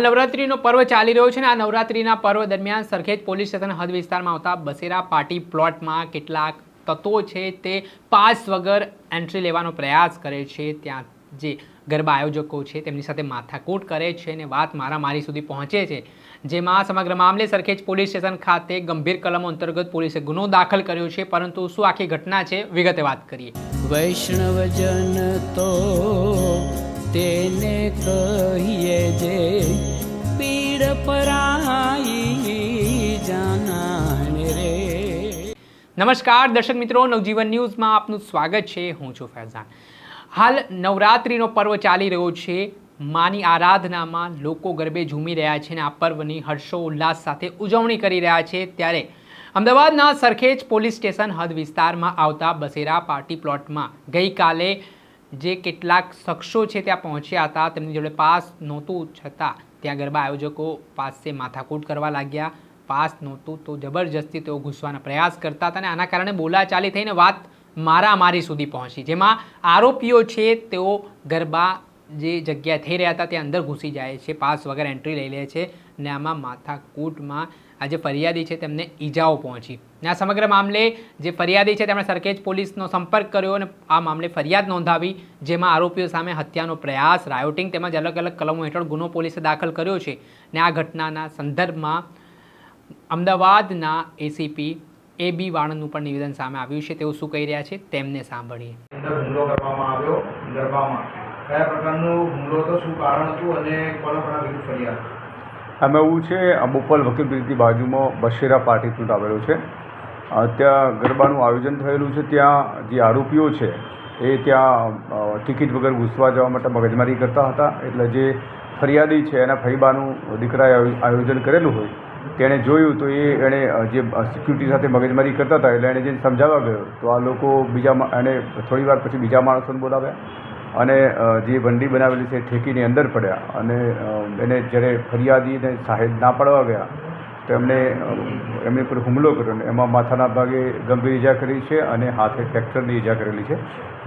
નવરાત્રીનો પર્વ ચાલી રહ્યો છે ને આ નવરાત્રીના પર્વ દરમિયાન સરખેજ પોલીસ સ્ટેશન હદ વિસ્તારમાં આવતા બસેરા પાર્ટી પ્લોટમાં કેટલાક તત્વો છે તે પાસ વગર એન્ટ્રી લેવાનો પ્રયાસ કરે છે. ત્યાં જે ગરબા આયોજકો છે તેમની સાથે માથાકૂટ કરે છે અને વાત મારામારી સુધી પહોંચે છે. જેમાં સમગ્ર મામલે સરખેજ પોલીસ સ્ટેશન ખાતે ગંભીર કલમો અંતર્ગત પોલીસે ગુનો દાખલ કર્યો છે. પરંતુ શું આખી ઘટના છે વિગતે વાત કરીએ. વૈષ્ણવજન તો તેને કહીએ જે નમસ્કાર, દર્શક મિત્રો. નવજીવન ન્યૂઝમાં આપનું સ્વાગત છે. હું છું ફૈઝાન. હાલ નવરાત્રિનો પર્વ ચાલી રહ્યો છે. માની આરાધનામાં લોકો ગરબે ઝૂમી રહ્યા છે અને આ પર્વની હર્ષોલ્લાસ સાથે ઉજવણી કરી રહ્યા છે. ત્યારે અમદાવાદના સરખેજ પોલીસ સ્ટેશન હદ વિસ્તારમાં આવતા બસેરા પાર્ટી પ્લોટમાં ગઈકાલે જે કેટલાક શખ્સો છે ત્યાં પહોંચ્યા હતા. તેમની જોડે પાસ નહોતું છતાં ત્યાં ગરબા આયોજકો પાસે માથાકૂટ કરવા લાગ્યા. પાસ નહોતું, તો જબરજસ્તી તેઓ ઘૂસવાના પ્રયાસ કરતા હતા અને આના કારણે બોલાચાલી થઈને વાત મારામારી સુધી પહોંચી. જેમાં આરોપીઓ છે તેઓ ગરબા જે જગ્યાએ થઈ રહ્યા હતા ત્યાં અંદર ઘૂસી જાય છે, પાસ વગર એન્ટ્રી લઈ લે છે ને આમાં માથાકૂટમાં જે ફરિયાદી છે તેમને ઈજાઓ પહોંચી. આ સમગ્ર મામલે જે ફરિયાદી છે તેમણે સરખેજ પોલીસનો સંપર્ક કર્યો અને આ મામલે ફરિયાદ નોંધાવી, જેમાં આરોપીઓ સામે હત્યાનો પ્રયાસ રાયોટિંગ તેમજ અલગ અલગ કલમો હેઠળ ગુનો પોલીસે દાખલ કર્યો છે. ને આ ઘટનાના સંદર્ભમાં અમદાવાદના એસીપી એ બી વાણંદનું પણ નિવેદન સામે આવ્યું છે. તેઓ શું કહી રહ્યા છે તેમને સાંભળીએ. અંદર હુમલો કરવામાં આવ્યો ગરબામાં. કયા પ્રકારનો હુમલો હતો શું કારણ હતું અને કોના કોના વિરુદ્ધ ફરિયાદ અમે એવું છે બોપલ વકીલ બ્રિજની બાજુમાં બશેરા પાર્ટી પ્લોટ આવેલો છે. ત્યાં ગરબાનું આયોજન થયેલું છે. ત્યાં જે આરોપીઓ છે એ ત્યાં ટિકિટ વગર ઘૂસવા જવા માટે મગજમારી કરતા હતા. એટલે જે ફરિયાદી છે એના ફૈબાનું દીકરાએ આયોજન કરેલું હોય તેણે જોયું તો એ એણે જે સિક્યુરિટી સાથે મગજમારી કરતા હતા, એટલે એણે જઈને સમજાવવા ગયો, તો આ લોકો બીજા એણે થોડી વાર પછી બીજા માણસોને બોલાવ્યા અને જે વંડી બનાવેલી છે એ ઠેકીની અંદર પડ્યા અને એને જ્યારે ફરિયાદીને સાહેબ ના પાડવા ગયા, તો એમને એમની પર હુમલો કર્યો અને એમાં માથાના ભાગે ગંભીર ઈજા કરી છે અને હાથે ફ્રેક્ચરની ઈજા કરેલી છે.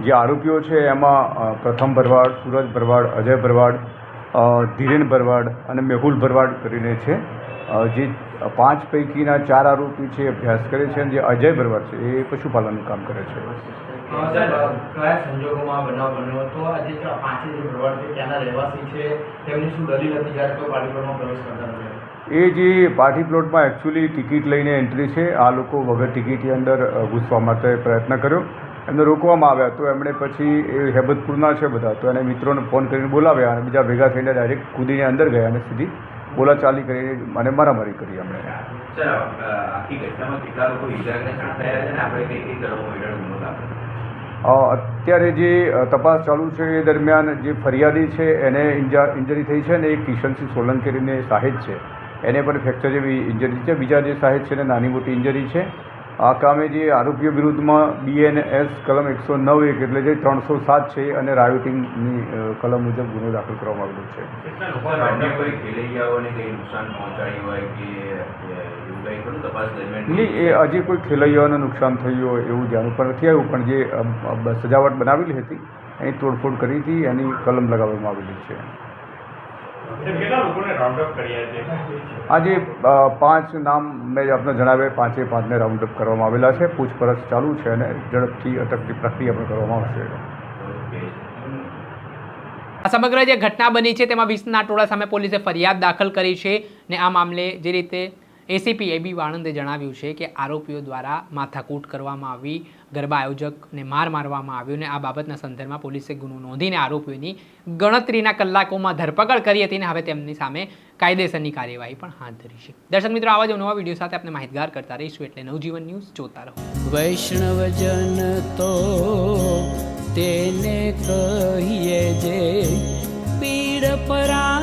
જે આરોપીઓ છે એમાં પ્રથમ ભરવાડ, સુરજ ભરવાડ, અજય ભરવાડ ધીરેન ભરવાડ અને મેહુલ ભરવાડ કરીને છે. જે પાંચ પૈકીના ચાર આરોપી છે અભ્યાસ કરે છે અને જે અજય ભરવાડ છે એ પશુપાલનનું કામ કરે છે. કયા સંજોગોમાં બનાવ બન્યો હતો? આજે જે પાંચે ભરવાડ છે ત્યાંના રહેવાસી છે તેમની શું દલીલ હતી જ્યારે કોઈ પાર્ટી પ્રવેશ કરતા હતા? એ જે પાર્ટી પ્લોટમાં એકચ્યુઅલી ટિકિટ લઈને એન્ટ્રી છે આ લોકો વગર ટિકિટની અંદર ઘૂસવા માટે પ્રયત્ન કર્યો. એમને રોકવામાં આવ્યા તો એમણે પછી એ હેબતપુરના છે બધા તો એને મિત્રોને ફોન કરીને બોલાવ્યા અને બીજા ભેગા થઈને ડાયરેક્ટ કૂદીને અંદર ગયા અને સીધી બોલાચાલી કરી અને મારામારી કરી અમને. અત્યારે જે તપાસ ચાલુ છે એ દરમિયાન જે ફરિયાદી છે એને ઇન્જા ઇન્જરી થઈ છે ને એક કિશનસિંહ સોલંકી કરીને સાહેબ છે. એને પણ ફ્રેક્ચર જેવી ઇન્જરી છે. બીજા જે સાહેબ છે એને નાની મોટી ઇન્જરી છે. આ કામે જે આરોપીઓ વિરુદ્ધમાં બીએનએસ કલમ એકસો નવ એક એટલે જે ત્રણસો સાત છે અને રાયોટિંગની કલમ મુજબ ગુનો દાખલ કરવામાં આવેલો છે. નહીં એ હજી કોઈ ખેલૈયાઓને નુકસાન થયું હોય એવું ધ્યાન ઉપર નથી આવ્યું. પણ જે સજાવટ બનાવેલી હતી એની તોડફોડ કરી હતી એની કલમ લગાવવામાં આવેલી છે. આજે પાંચ નામ મેં આપને જણાવ્યા પાંચે પાંચને રાઉન્ડ અપ કરવામાં આવેલા છે. પૂછપરછ ચાલુ છે અને ઝડપથી અટકની પ્રક્રિયા પણ કરવામાં આવશે. આ સમગ્ર જે ઘટના બની છે તેમાં વીસના ટોળા સામે પોલીસે ફરિયાદ દાખલ કરી છે ને આ મામલે જે રીતે એસીપી એબી વાણંદે જણાવ્યું છે કે આરોપીઓ દ્વારા માથાકૂટ કરવામાં આવી, ગરબા આયોજકને માર મારવામાં આવ્યો અને આ બાબતના સંદર્ભમાં પોલીસે ગુનો નોંધીને આરોપીઓની ગણતરીના કલાકોમાં ધરપકડ કરી હતી અને હવે તેમની સામે કાયદેસરની કાર્યવાહી પણ હાથ ધરી છે. દર્શક મિત્રો, આવા જ નવા વીડિયો સાથે આપણે માહિતગાર કરતા રહીશું એટલે નવજીવન ન્યૂઝ જોતા રહો. વૈષ્ણવજન તો તેને કહીએ જે પીડ પરા